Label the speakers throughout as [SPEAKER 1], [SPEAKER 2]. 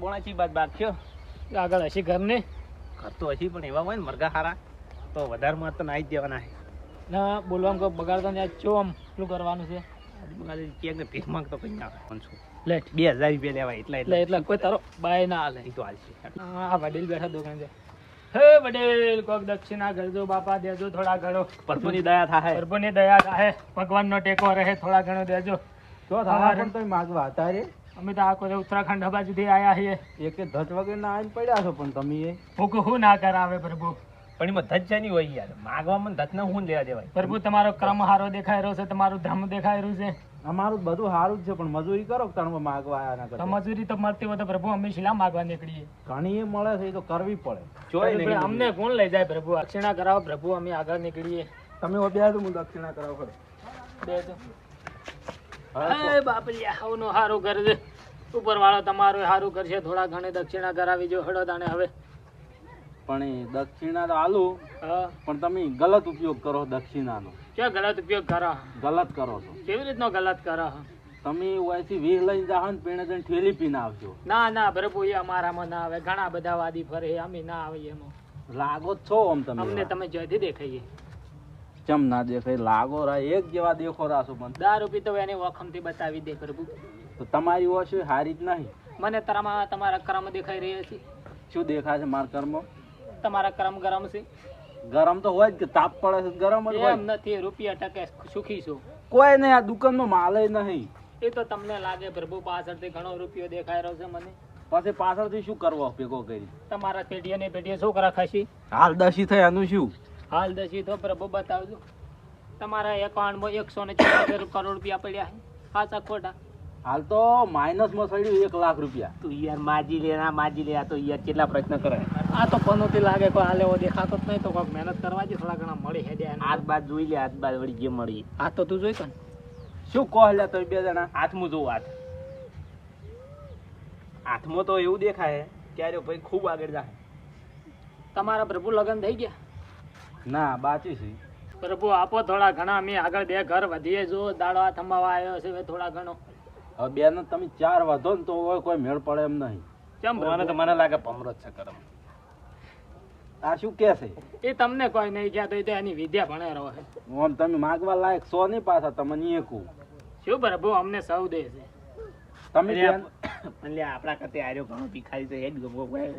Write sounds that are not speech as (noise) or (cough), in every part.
[SPEAKER 1] બોણા ચી બાદ બાદ થયો.
[SPEAKER 2] આગળ હશે ઘર ને
[SPEAKER 1] ઘર તો હશે પણ એવા હોય ને મરઘા હારા તો વધારે માં તો નાઈ જ દેવાના છે.
[SPEAKER 2] ના બોલવામાં કોઈ બગાડતા ને ચો આમ શું કરવાનું છે.
[SPEAKER 1] ક્યાંક ભીખ માંગતો કઈ ના પાંચસો
[SPEAKER 2] લેટ
[SPEAKER 1] બે હજાર રૂપિયા લેવાય એટલા
[SPEAKER 2] એટલે. એટલે. કોઈ તારો બાય ના હાલે.
[SPEAKER 1] એ તો હાલશે.
[SPEAKER 2] હા વડીલ બેઠા દુકાન છે. હે વડીલ કોક દક્ષિણા કરજો બાપા દેજો થોડા ઘણો.
[SPEAKER 1] પરશુની દયા થાય
[SPEAKER 2] પ્રભુની દયા થાય ભગવાનનો ટેકો રહે થોડા ઘણો દેજો.
[SPEAKER 3] તો
[SPEAKER 2] હા,
[SPEAKER 3] પણ તમે માગવા હતા રે.
[SPEAKER 2] અમે તો આખો ઉત્તરાખંડ હવા સુધી આયા છીએ.
[SPEAKER 3] એક ધજ વગર ના આવીને પડ્યા છો પણ તમે એ?
[SPEAKER 2] ભૂખ હું ના કરાવે પ્રભુ.
[SPEAKER 1] પણ એમાં ધજ છે નહીં હોય યાર. માગવામાં ધજ ને હું લેવા દેવાય.
[SPEAKER 2] પ્રભુ તમારો ક્રમ હારો દેખાઈ રહ્યો છે તમારું ધમ દેખાઈ રહ્યું છે.
[SPEAKER 3] અમારું બધું સારું જ છે પણ મજૂરી કરો તમે માગવા આયા ના
[SPEAKER 2] તો મજૂરી તો મળતી હોય તો પ્રભુ અમે શિલા માગવા નીકળીએ?
[SPEAKER 3] ઘણી મળે છે એ તો કરવી પડે.
[SPEAKER 1] જોઈ
[SPEAKER 2] અમને કોણ લઈ જાય પ્રભુ? દક્ષિણા કરાવો પ્રભુ અમે આગળ નીકળીએ.
[SPEAKER 3] તમે બે હું દક્ષિણા કરાવો
[SPEAKER 2] બે તો. બાપલિયા હવનું હારું કરજે ઉપર વાળો તમારું સારું કરશે થોડા ઘણી દક્ષિણા કરાવી જો હળો અને હવે.
[SPEAKER 3] પણ દક્ષિણા તો આલું પણ તમે ગલત ઉપયોગ કરો દક્ષિણાનો.
[SPEAKER 2] નો ગલત ઉપયોગ કરો?
[SPEAKER 3] ગલત કરો છો.
[SPEAKER 2] કેવી રીતનો ગલત કરો?
[SPEAKER 3] તમે અહીંથી વીસ લઈને જાહો ને પીણે જઈને ઠેલી પીને આવજો.
[SPEAKER 2] ના ના પ્રભુ એ અમારામાં ના આવે. ઘણા બધા વાદી ફરે અમે ના આવીએ એમાં.
[SPEAKER 3] લાગો છો આમ તમે.
[SPEAKER 2] અમને તમે જયથી દેખાઈએ.
[SPEAKER 3] ચમ ના દેખાય? લાગો રા એક જેવા દેખો રાસો પણ.
[SPEAKER 2] દારૂ પીતો એની વખમથી બતાવી દે પ્રભુ.
[SPEAKER 3] તો તમારી ઓછ હારી જ નહીં.
[SPEAKER 2] મને તારામાં તમારા કર્મ દેખાઈ રહ્યા છે.
[SPEAKER 3] શું દેખાય છે મારા કર્મ?
[SPEAKER 2] તમારા કર્મ ગરમ છે.
[SPEAKER 3] ગરમ તો હોય જ કે તાપ પડે છે ગરમ જ હોય.
[SPEAKER 2] એમ નથી રૂપિયા ટકે સુખી છું.
[SPEAKER 3] કોઈ નહીં આ દુકાનનો માલે નહીં.
[SPEAKER 2] એ તો તમને લાગે પ્રભુ પાછળથી ઘણો રૂપિયો દેખાઈ રહ્યો છે મને.
[SPEAKER 3] પછી પાછળથી શું કરવો ભેગો કરી?
[SPEAKER 2] તમારા પેઢીએ ને પેઢીએ છોકરા ખાશી?
[SPEAKER 3] હાલ દશી થઈ આનું શું?
[SPEAKER 2] હાલ દશી તો પ્રભુ બતાવજો. તમારા એકાઉન્ટમાં એકસો ને ચોરાસી કરોડ રૂપિયા પડ્યા છે. સાચા ખોટા.
[SPEAKER 3] હાલ તો માઇનસમાં સડ્યું એક લાખ રૂપિયા.
[SPEAKER 1] તું યાર માજી લે ના માજી લે આ તો યાર કેટલા પ્રયત્ન કરે.
[SPEAKER 2] આ તો પનોતી લાગે કોઈ હાલે એવો દેખાતો જ નહીં તો કોઈક મહેનત કરવા જે થોડા ઘણા મળી હેડે
[SPEAKER 1] હાથ બાદ જોઈ લે હાથ બાદ વળી જે મળી.
[SPEAKER 2] આ તો તું જોઈ કન
[SPEAKER 3] શું કહો લે તમે બે જણા?
[SPEAKER 1] હાથમાં જોવું હાથ. હાથમાં તો એવું દેખાય ક્યારે ભાઈ ખૂબ આગળ જાય.
[SPEAKER 2] તમારા પ્રભુ લગ્ન થઈ ગયા?
[SPEAKER 3] ના બાચી છે.
[SPEAKER 2] પ્રભુ આપો થોડા ઘણા અમે આગળ બે ઘર વધીએ જો દાડો આ થંભાવા આવ્યો છે થોડા ઘણો.
[SPEAKER 3] હવે બે ને તમે ચાર વધો ને તો કોઈ મેળ પડે એમ નહીં.
[SPEAKER 2] કેમ
[SPEAKER 1] મને તો મને લાગે પમરો છે કરમ
[SPEAKER 3] આ શું કે છે?
[SPEAKER 2] એ તમને કોઈ નહીં કહેતો એ તો એની વિદ્યા ભણે રહો છે.
[SPEAKER 3] આમ તમે માગવા લાયક સો નહીં પાછા તમને એકું
[SPEAKER 2] શું પ્રભુ અમને સૌ દે છે.
[SPEAKER 3] તમે
[SPEAKER 1] એટલે આપણા કરતે આર્યો ઘણો ભિખારી છે એ જ ગમો કોઈ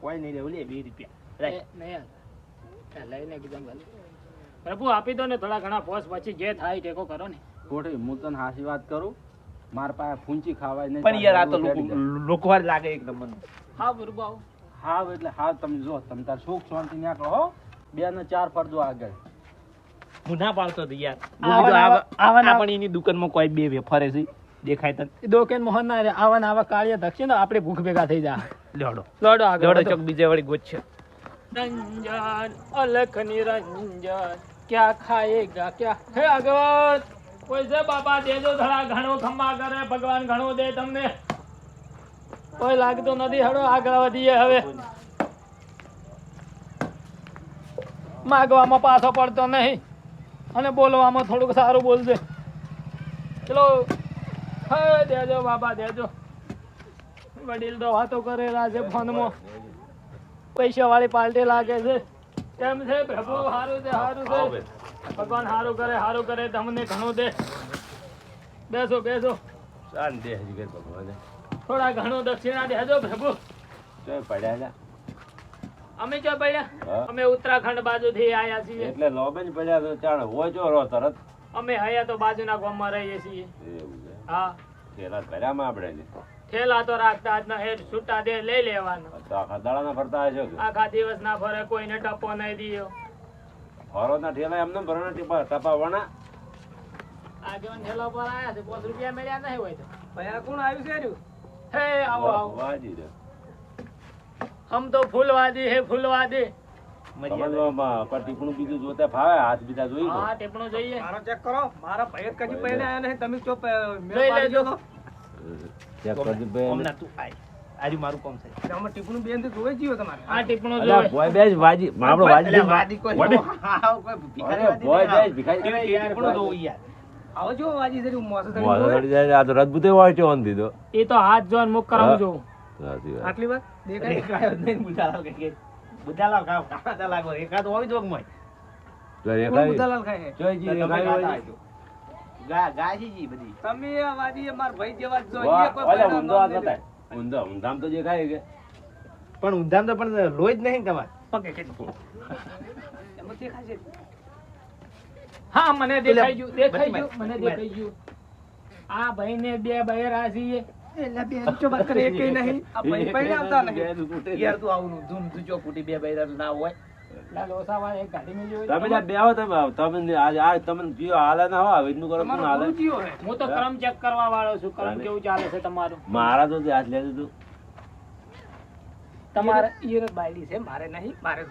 [SPEAKER 1] કોઈ- નહીં લેવું લે બે રૂપિયા.
[SPEAKER 2] લઈને કીધું ભલે. પ્રભુ આપી દો ને થોડા ઘણા પોસ પછી જે થાય ટેકો કરો ને.
[SPEAKER 3] કોઠી હું તને હાસી વાત કરું? માર પાસે ફૂંચી ખાવાય નહીં
[SPEAKER 1] પણ યાર આ તો
[SPEAKER 3] તારું
[SPEAKER 1] લોકો વાર લાગે એકદમ મને
[SPEAKER 2] હા આવો.
[SPEAKER 3] હાવ એટલે હા તમે જો તમે તાર સુખ શાંતિ નાખો હો. બે ને ચાર ફરજો આગળ.
[SPEAKER 1] હું ના પાડતો હતો યાર.
[SPEAKER 2] આવા
[SPEAKER 1] હું કીધું
[SPEAKER 2] આવા-
[SPEAKER 1] આવા-
[SPEAKER 2] આવા
[SPEAKER 1] આ પણ એની દુકાનમાં કોઈ બે વેફરે છે. દેખાય તને.
[SPEAKER 2] દોકેન મોહન ના આવા ને આવા કાળિયા ધક્ષે ને આપણે ભૂખ ભેગા થઈ જા.
[SPEAKER 1] લોડો
[SPEAKER 2] લોડો આગળ લોડો
[SPEAKER 1] ચોક બીજે વળી ગોચ છે.
[SPEAKER 2] રંજન અલખ નિરંજન ક્યાં ખાએગા ક્યાં? હે આગળ. કોઈ બાપા દેજો થોડા ઘણો ખમ્મા કરે, ભગવાન ઘણો દે તમને. કોઈ લાગતું નથી હડો આગળ વધીએ હવે. માગવામાં પાછો પડતો નહીં. અને બોલવામાં થોડુંક સારું બોલજે. ચલો, હે દેજો બાપા દેજો વડીલ તો વાતો કરેલા છે ફોનમાં. પૈસા વાળી પાર્ટી લાગે છે. કેમ છે, પ્રભુ? સારું છે સારું છે. ભગવાન સારું કરે સારું કરે તમને ઘણું દે. બેસો બેસો.
[SPEAKER 3] શાંતિ હજી ઘર ભગવાને.
[SPEAKER 2] થોડા ઘણું દક્ષિણા દેજો પ્રભુ
[SPEAKER 3] ચોય પડ્યા જા.
[SPEAKER 2] અમે ક્યાં પડ્યા? અમે ઉત્તરાખંડ બાજુથી આયા છીએ.
[SPEAKER 3] એટલે લોબે જ પડ્યા તો ચાણ હોય જો રો તરત.
[SPEAKER 2] અમે હયા તો બાજુના ગામમાં રહીએ છીએ. હા.
[SPEAKER 3] પેલા ભર્યામાં આપણે.
[SPEAKER 2] થેલા તો રાખતા જ ના હેઠ છૂટા દે લઈ લેવાના.
[SPEAKER 3] આખા દાડા ના ફરતા હશો
[SPEAKER 2] આખા દિવસ ના ફરે કોઈને ટપો નહીં દીયો.
[SPEAKER 3] ફરોના ઠેલા એમને ભરોના ટીપા ટપાવાના
[SPEAKER 2] આગેવાન થેલા પર આયા છે પાંચ રૂપિયા મળ્યા નહીં હોય તો.
[SPEAKER 1] ભયા કોણ આવ્યું છે
[SPEAKER 2] હે આવો આવો.
[SPEAKER 3] વાજી દે.
[SPEAKER 2] હમ તો ફૂલવાદી હે ફૂલવાદી.
[SPEAKER 3] સમજવામાં પણ ટીપણું બીજું જોતા ફાવે હાથ બીજા જોઈ
[SPEAKER 2] હા ટેપણું જોઈએ.
[SPEAKER 1] મારો ચેક કરો. મારા ભૈયા કજી પહેલે આયા નહીં તમે ચો
[SPEAKER 2] લઈ લેજો.
[SPEAKER 3] ચેક કરજો બેન.
[SPEAKER 1] કોમ તું આય. આજુ મારું કોમ છે.
[SPEAKER 4] આમાં ટીપણું બેન તો જોઈ જીવો તમારે.
[SPEAKER 2] આ ટીપણું જોઈએ
[SPEAKER 3] ભોય બેસ વાજી આપણો વાજી
[SPEAKER 1] વાદી કોઈ. હા, કોઈ ભિખારી
[SPEAKER 3] અરે,
[SPEAKER 1] વાદી
[SPEAKER 3] ભોય
[SPEAKER 1] નહીં
[SPEAKER 3] બેસ, ભિખારી.
[SPEAKER 1] ટીપણું ટીપણું યાર.
[SPEAKER 4] આવો જો વાજી છે મોસે
[SPEAKER 3] મોઢા ચડી જાય, આ તો રજબૂતે હોય છે ઓન દીધો.
[SPEAKER 2] એ તો હાથ જોન મુક કરાવ
[SPEAKER 5] જો
[SPEAKER 4] આટલી વાત? દેખાય?
[SPEAKER 1] રેખાયો નહીં બુધાલાલ કે કે બુધાલાલ ખાવ કાતા લાગો. રેખા તો હોવી જ વગમય
[SPEAKER 5] તો રેખાય
[SPEAKER 4] બુધાલાલ ખાય
[SPEAKER 1] તમે
[SPEAKER 5] રેખાય હોય.
[SPEAKER 1] ગા ગા જી બધી.
[SPEAKER 4] તમે આ વાજી માર ભાઈ જેવા જ એ કોઈ
[SPEAKER 5] ઓલે ઊંધો
[SPEAKER 4] આ
[SPEAKER 5] બતાય. ઊંધો ઊંધામ તો દેખાય કે.
[SPEAKER 1] પણ ઊંધામ તો પણ લોહી જ નહીં તમારે.
[SPEAKER 4] પગે કે એમાં દેખાય છે
[SPEAKER 2] હા મને દેખાઈ ગયું દેખાઈ ગયું મને દેખાઈ ગયું. આ ભાઈ ને બે બહેરા છીએ
[SPEAKER 4] એટલે બે ચો બકરે કે નહીં. આ ભાઈ (laughs) પૈણે આવતા નહીં.
[SPEAKER 1] યાર તું આવું ધૂમ ધૂચો કુટી બે બૈરા ના હોય.
[SPEAKER 2] લા લોસાવાળા એક ગાડી મેં જોઈ
[SPEAKER 5] તમે ત્યાં બે તમે તમે આજ આજ તમને કયો હાલે ના હોય હવે કરો કોણ હાલે.
[SPEAKER 4] હું
[SPEAKER 2] તો ક્રમ ચેક કરવા વાળો છું. ક્રમ કેવું ચાલે છે તમારું?
[SPEAKER 5] મારા તો હાથ લેતું હતું.
[SPEAKER 2] તમારે
[SPEAKER 4] ઈયર બાયડી છે મારે નહીં મારે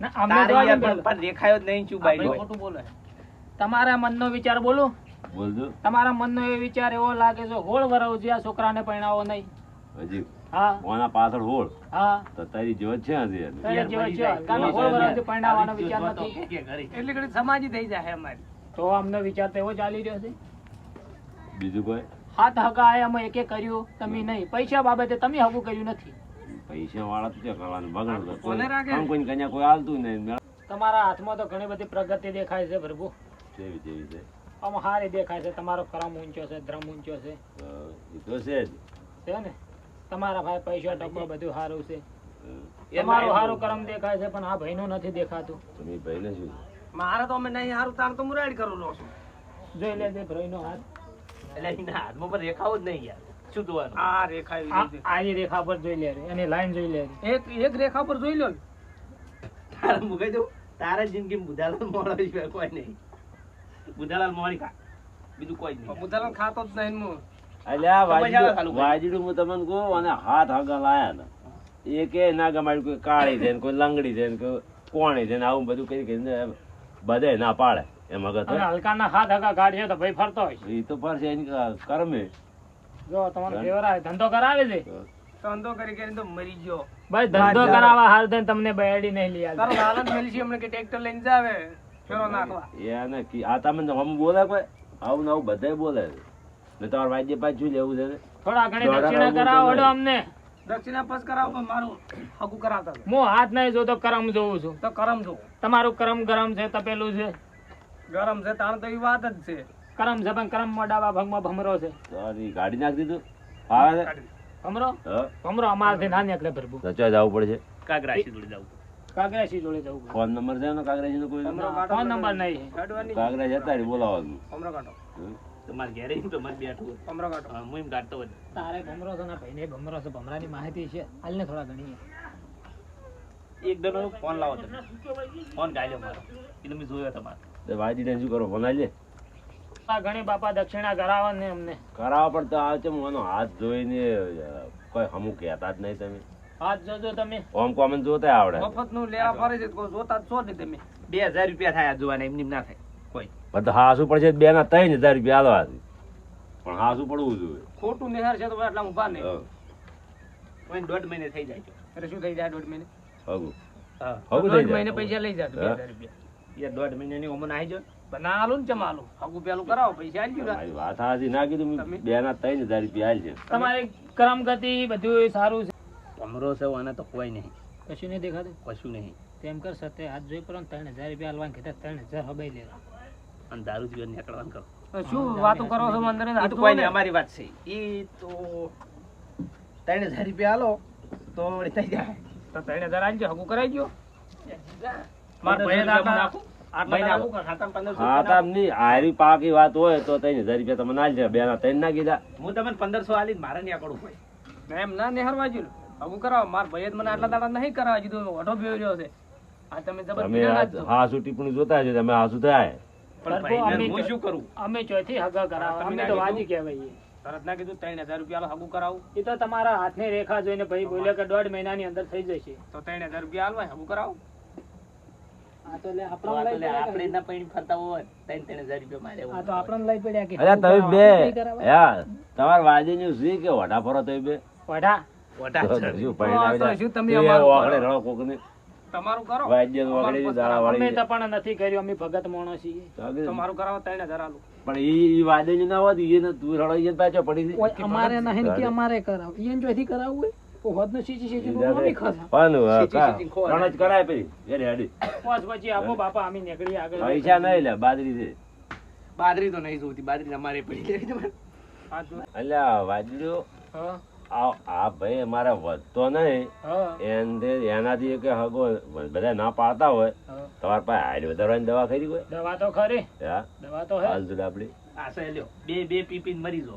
[SPEAKER 2] ના અમને
[SPEAKER 1] તારે
[SPEAKER 2] જોવા
[SPEAKER 1] યાર
[SPEAKER 2] દે
[SPEAKER 1] પણ પણ જ નહીં શું
[SPEAKER 4] આ
[SPEAKER 1] બાઈ
[SPEAKER 4] ભાઈ
[SPEAKER 1] હોય
[SPEAKER 4] ખોટું બોલે.
[SPEAKER 2] તમારા મનનો વિચાર બોલો.
[SPEAKER 5] બોલજો.
[SPEAKER 2] તમારા મનનો એ વિચાર એવો લાગે છે હોળ વરવ છે આ છોકરાને પરણાવો નહીં.
[SPEAKER 5] હજી ઓના પાછળ હોળ. તો તારી જોત છે
[SPEAKER 1] આજે ઘરે.
[SPEAKER 4] ઘડી સમાજી થઈ જાય અમારી.
[SPEAKER 2] તો અમને વિચાર તો એવો ચાલી રહ્યો છે?
[SPEAKER 5] બીજું કોઈ?
[SPEAKER 2] હાથ આયા અમે એકે કર્યું તમે નહીં. પૈસા બાબતે તમે હવું કર્યું નથી.
[SPEAKER 5] પૈસા વાળા તો ક્યાં કરવાનું? બગડ કોઈને કન્યા કોઈ હાલતું નહીં.
[SPEAKER 2] તમારા હાથમાં તો ઘણી બધી પ્રગતિ દેખાય છે પ્રભુ.
[SPEAKER 5] જેવી જેવી છે.
[SPEAKER 2] આમ હારી દેખાય છે. તમારો કરમ ઊંચો છે ધ્રમ ઊંચો છે.
[SPEAKER 5] એ તો છે જ.
[SPEAKER 2] છે ને? તમારા ભાઈ પૈસા ટકો બધું સારું છે. તમારું સારું કરમ દેખાય છે પણ આ ભાઈનું નથી દેખાતું.
[SPEAKER 5] તમે ભાઈને શું?
[SPEAKER 4] મારે તો અમે નહીં સારું તાર તો મુરાડી કરું લો છું.
[SPEAKER 2] જોઈ લેજે ભાઈનો હાથ.
[SPEAKER 1] એટલે એના હાથમાં રેખાઓ જ નહીં યાર શું જોવાનું
[SPEAKER 4] આ રેખા એવી
[SPEAKER 2] આ
[SPEAKER 4] રીતે.
[SPEAKER 2] આની રેખા પર જોઈ લે એની લાઈન જોઈ લે
[SPEAKER 4] એક એક રેખા પર જોઈ લો. ને.
[SPEAKER 1] તારે મુકાઈ દઉં તારે જિંદગી બુધાલાલ મોળો કોઈ નહીં. બુધાલાલ મોળી ખા બીજું કોઈ નહીં.
[SPEAKER 4] બુધાલાલ ખાતો જ નહીં હું.
[SPEAKER 5] આ વાજડું હું તમને કહું અને હાથ હગા લાયા એ કે ના ગમાડ્યું કોઈ કાળી છે ને કોઈ લંગડી છે ને કોઈ કોણી છે ને આવું બધું કરી કરીને બધે ના પાડે. એમ અગત
[SPEAKER 2] અને હલકાના હાથ હગા કાઢશે તો ભાઈ ફરતો હોય.
[SPEAKER 5] એ તો ફરશે એની કરમે.
[SPEAKER 2] જો તમારો ફેવર ધંધો કરાવે છે?
[SPEAKER 4] ધંધો કરી કરીને તો મરી ગયો.
[SPEAKER 2] ભાઈ ધંધો કરાવવા હાલ થઈને તમને બેડી નહીં લઈ
[SPEAKER 4] તારો
[SPEAKER 2] લાલન
[SPEAKER 4] લાલચ મેલી છે હમણાં કે ટ્રેક્ટર લઈને જાવે ફેરો નાખવા.
[SPEAKER 5] એને કી- આ તમે હમ બોલે કોઈ? આવું ને આવું બધાય બોલે છે. ને તમારે વાજ્ય પાછું લેવું છે.
[SPEAKER 2] થોડા ઘણી દક્ષિણા કરાવો
[SPEAKER 5] તો
[SPEAKER 2] અમને.
[SPEAKER 4] દક્ષિણા પસ કરાવો પણ મારું હગું કરાવતા.
[SPEAKER 2] હું હાથ નહીં જોતો કરમ જોઉં છું.
[SPEAKER 4] તો કરમ જો
[SPEAKER 2] તમારું કરમ ગરમ છે તપેલું છે.
[SPEAKER 4] ગરમ છે તાણ તો એ વાત જ છે.
[SPEAKER 2] કરમ છે પણ કરમ ડાબા ભાગમાં ભમરો છે.
[SPEAKER 5] તારી ગાડી નાખ દીધું. આવે છે
[SPEAKER 2] ભમરો?
[SPEAKER 5] હા.
[SPEAKER 2] ભમરો અમારથી ના નીકળે પ્રભુ.
[SPEAKER 5] તો ચોય જવું પડશે.
[SPEAKER 1] કાગરાશી જોડે જવું
[SPEAKER 2] કાગરાશી જોડે જવું
[SPEAKER 5] ફોન નંબર છે ને કાગરાજી નો કોઈ
[SPEAKER 2] ફોન નંબર નહીં.
[SPEAKER 5] કાગરાશી અત્યારે બોલાવવાનું.
[SPEAKER 4] કાઢો.
[SPEAKER 5] હમ.
[SPEAKER 1] તમારે ઘેરે તો મારે બેઠું
[SPEAKER 4] ભમરો કાઢો.
[SPEAKER 1] હા, હું એમ કાઢતો હોય
[SPEAKER 2] તારે ભમરો છે ને ભાઈને ભમરો છે ભમરાની માહિતી છે. હાલને થોડા ઘણી.
[SPEAKER 1] એક દનો ફોન લાવો તમે. ફોન ગાયલો મારો. એટલે તમે જોયો તમારે.
[SPEAKER 5] તો વાજીને શું કરો ફોન આલે.
[SPEAKER 2] આ ઘણી બાપા દક્ષિણા કરાવો ને અમને.
[SPEAKER 5] કરાવવા તો આવે છે એનો હાથ જોઈને કોઈ હમું કહેતા જ નહીં તમે.
[SPEAKER 2] હાથ જોજો તમે.
[SPEAKER 5] ઓમ કોમન જોતા આવડે.
[SPEAKER 4] મફતનું લેવા ફરે છે જોતા જ છો ને તમે.
[SPEAKER 1] બે હજાર રૂપિયા થાય આ જોવાના એમની ના થાય. કોઈ.
[SPEAKER 5] બધા હાસું પડશે બે ના ત્રણ હજાર રૂપિયા આલવા પણ હાસુ પડવું જોઈએ.
[SPEAKER 4] ખોટું નિહાર છે તો એટલા ઊભા નહીં.
[SPEAKER 1] કોઈ દોઢ મહિને થઈ જાય.
[SPEAKER 4] એટલે શું થઈ જાય દોઢ મહિને?
[SPEAKER 5] હગું.
[SPEAKER 1] હા.
[SPEAKER 5] હગું
[SPEAKER 4] દોઢ મહિને પૈસા લઈ જાય બે હજાર રૂપિયા.
[SPEAKER 1] યાર દોઢ મહિનાની ઉંમર આવી જાય
[SPEAKER 4] બના આલું ને ચમ આલું પેલું કરાવો પૈસા આલી ગયું
[SPEAKER 5] વાત હાચી ના કીધું
[SPEAKER 4] તમે?
[SPEAKER 5] બે ના ત્રણ હજાર રૂપિયા આવી છે
[SPEAKER 2] તમારી કરમ ગતિ બધું સારું છે.
[SPEAKER 1] ભમરો છે અને તો કોઈ નહીં.
[SPEAKER 2] કશું નહીં દેખાતું?
[SPEAKER 1] કશું નહીં.
[SPEAKER 2] તેમ કર સતે હાથ જોઈ પર ત્રણ હજાર રૂપિયા હાલવા કીધા ત્રણ હજાર હબાઈ લેવા.
[SPEAKER 1] અને દારૂ જીવન નીકળવાનું કરો
[SPEAKER 4] શું વાતો કરો છો અંદર
[SPEAKER 1] આ તો કોઈ નહીં અમારી વાત છે. એ તો ત્રણ હજાર રૂપિયા આલો તો વળી થઈ જાય.
[SPEAKER 4] તો ત્રણ હજાર આલજો હગું કરાવો. માર ભાઈ જ મને આટલા દાડા નહીં કરાવવા દીધું ઓઢો બેહી રહ્યો છે. આ તમે
[SPEAKER 5] જોતા છે તમે હાસું થાય.
[SPEAKER 1] પણ હું શું કરું?
[SPEAKER 2] અમે ચોથી હગા કરાવવા. અમે તો વાજી કહેવાય
[SPEAKER 4] તરત ના કીધું ત્રણ હજાર રૂપિયા હગું કરાવું.
[SPEAKER 2] એ તો તમારા હાથની રેખા જોઈને ભાઈ બોલ્યો કે દોઢ મહિનાની અંદર થઈ જશે.
[SPEAKER 4] તો ત્રણ હજાર રૂપિયા હાલવાય હગું કરાવું.
[SPEAKER 2] આ તો લે
[SPEAKER 1] તો આ તો લે આપણે ના પૈણી ફરતા હોય ત્રણ ત્રણ હજાર રૂપિયા મારે
[SPEAKER 2] આ તો આપણને લઈ પડ્યા કે
[SPEAKER 5] અરે તમે બે.
[SPEAKER 2] નહીં કરાવાય.
[SPEAKER 5] યા તમાર વાજી નું શું કે વઢા ફરો તો બે
[SPEAKER 2] વઢા
[SPEAKER 1] વઢા
[SPEAKER 5] શું
[SPEAKER 4] તમે.
[SPEAKER 6] તમારું કરો.
[SPEAKER 5] વાદ્ય વગડે દાડા
[SPEAKER 2] અમે તો પણ નથી કર્યું અમે ભગત મોણો છીએ.
[SPEAKER 6] તમારું કરાવો ત્રણ હજાર આલું
[SPEAKER 5] પણ ઈ ઈ વાદ્ય ના હોત ઈ ને તું રડાઈ જઈને પાછો પડી.
[SPEAKER 2] અમારે નહીં કે અમારે કરાવ. ઈયન જોઈથી કરાવવું હોય તો હોદ નો સીજી સીજી નું
[SPEAKER 5] અ,
[SPEAKER 1] સીટી
[SPEAKER 5] કા-
[SPEAKER 1] સીટી
[SPEAKER 5] જ કરાય પછી વેરી હડી
[SPEAKER 2] પાંચ પછી આપો બાપા અમે નીકળી આગળ.
[SPEAKER 5] પૈસા નહીં લે બાદરી છે.
[SPEAKER 1] બાદરી તો નહીં જોતી બાદરી અમારે પડી
[SPEAKER 6] આ
[SPEAKER 5] અલ્યા વાજરો
[SPEAKER 2] હા.
[SPEAKER 5] આ આ ભાઈ અમારે વધતો નહીં. એને એનાથી કે હગો બધા ના પાડતા હોય.
[SPEAKER 2] હા.
[SPEAKER 5] પાસે હાઈડ વધારવાની દવા ખરી હોય
[SPEAKER 2] દવા તો ખરી. દવા તો
[SPEAKER 5] હાલ તું આપડી.
[SPEAKER 1] બે બે મરી જો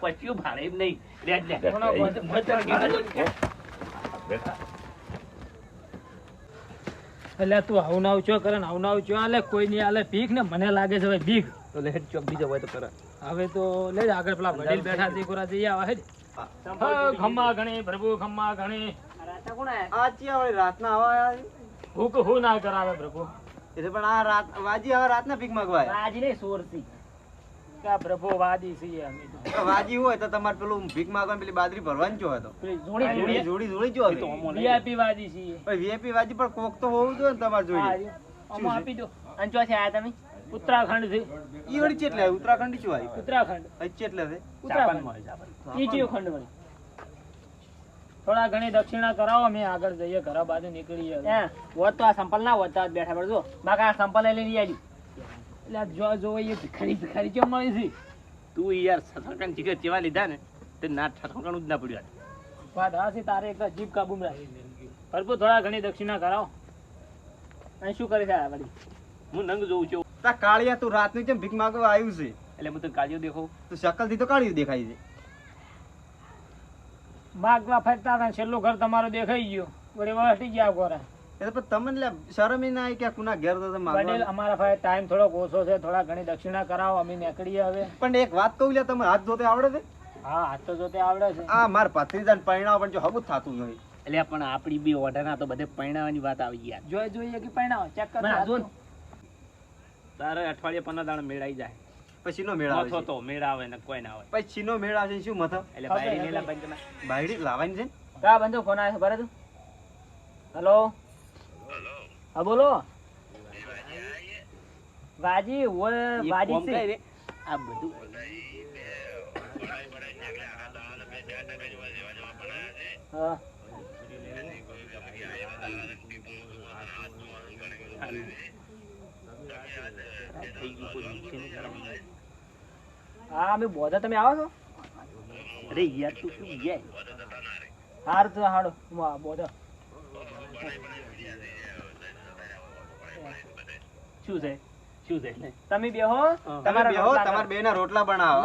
[SPEAKER 1] પચ્યું ભાડે એમ નહીં.
[SPEAKER 2] એટલે તું આવું ના છો કરે આવું ના છો આલે કોઈ નહીં આલે ભીખ ને મને લાગે છે ભાઈ ભીખ.
[SPEAKER 1] તો લે ચોક બીજો હોય તો કરે.
[SPEAKER 2] હવે તો લે આગળ પેલા વડીલ બેઠા દીકરા કોરા જઈ આવા હેડ ઘણી પ્રભુ ખમ્મા ઘણી.
[SPEAKER 7] આ ચિયા રાતના આવા આયા છે?
[SPEAKER 2] હું કે હું ના કરાવે પ્રભુ.
[SPEAKER 7] એટલે પણ આ રાત વાજી હવે રાતના ભીખ માંગવા આયા.
[SPEAKER 2] નહીં સોરતી પ્રભુ વાદી છીએ અમે તો.
[SPEAKER 7] તો વાજી હોય તો તમારે પેલું ભીખ માંગવાની પેલી બાદરી ભરવાની જો હતો
[SPEAKER 2] જોડી
[SPEAKER 7] જોડી
[SPEAKER 2] જોડી.
[SPEAKER 7] જોડી જોડી જો
[SPEAKER 1] અમો
[SPEAKER 2] વાદી છીએ.
[SPEAKER 7] વીઆઈપી વાજી પણ કોક તો હોવું જોઈએ ને તમારે જોઈએ.
[SPEAKER 2] આપી દો. અને ચોથી આયા તમે? ઉત્તરાખંડથી
[SPEAKER 7] ઈ વળી કેટલે આવી? ઉત્તરાખંડ શું આવી?
[SPEAKER 2] ઉત્તરાખંડ.
[SPEAKER 7] અહીં કેટલે છે
[SPEAKER 2] ઉત્તરાખંડ. માં કયું ખંડ વળી. થોડા ઘણી દક્ષિણા કરાવો અમે આગળ જઈએ ઘર બાજુ નીકળીએ.
[SPEAKER 6] હોત તો આ સંપલ ના હોત બેઠા પડજો. બાકા આ સંપલ લઈ આવી
[SPEAKER 2] એટલે જો જો એ ભિખારી ભિખારી કેમ મળી છે?
[SPEAKER 1] તું યાર સથકણ જીગર જેવા લીધા ને તે ના ઠઠકણું જ ના પડ્યું
[SPEAKER 2] વાત હા છે તારે એક જીભ કાબુમાં રાખી ભરપૂર થોડા ઘણી દક્ષિણા કરાવો. અહીં શું કરી છે આ વળી?
[SPEAKER 1] હું નંગ જોઉં છું.
[SPEAKER 7] તા કાળિયા તું રાતની કેમ ભીખ માંગવા આવ્યું છે?
[SPEAKER 1] એટલે હું તો કાળિયો દેખો.
[SPEAKER 7] તું શકલથી તો કાળિયું દેખાય છે.
[SPEAKER 2] માગવા ફરતા હતા છેલ્લું ઘર તમારું દેખાઈ ગયું. વળી વટી ગયા ગોરા
[SPEAKER 7] એટલે પણ તમને લે શરમ ના આવી કે કુના ઘેર તો
[SPEAKER 2] વડીલ અમારા પાસે ટાઈમ થોડો ઓછો છે થોડા ઘણી દક્ષિણા કરાવો અમે નીકળીએ હવે.
[SPEAKER 7] પણ એક વાત કહું લે તમે હાથ ધોતે આવડે છે?
[SPEAKER 2] હા હાથ તો જોતે આવડે છે.
[SPEAKER 7] આ માર ભત્રીજાને પરિણામ પણ જો હબુ થાતું નહીં
[SPEAKER 1] એટલે પણ આપણી બી ઓઢાના તો બધે પરણાવવાની વાત આવી ગયા.
[SPEAKER 2] જોઈ જોઈએ કે પૈણાવો ચેક કરો
[SPEAKER 1] તારે અઠવાડિયે પંદર દાડા મેળાઈ જાય.
[SPEAKER 7] પછી નો મેળ આવે
[SPEAKER 1] મથો તો મેળ આવે ને કોઈ ના આવે
[SPEAKER 7] પછી છીનો મેળ આવે છે શું મથો?
[SPEAKER 1] એટલે બાયરી મેલા બંધ ના
[SPEAKER 7] બાયડી લાવવાની છે
[SPEAKER 6] કા બંધો? ફોન આવ્યો ભરે તું હેલો? હા બોલો. વાજી
[SPEAKER 1] ઓ
[SPEAKER 6] વાજી છે.
[SPEAKER 1] આ બધું
[SPEAKER 6] હા.
[SPEAKER 1] થઈ ગયું કોઈ મૂકે નહીં તારા
[SPEAKER 6] હા અમે બોધા તમે આવો છો?
[SPEAKER 1] અરે યાર તું શું ગયા
[SPEAKER 6] હાર તો હાડો વાહ બોધા.
[SPEAKER 1] શું છે? શું છે?
[SPEAKER 6] તમે બેહો
[SPEAKER 7] તમારા બેહો તમારા બેના રોટલા બનાવો.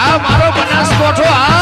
[SPEAKER 2] આ મારો બનાસ કોઠો આ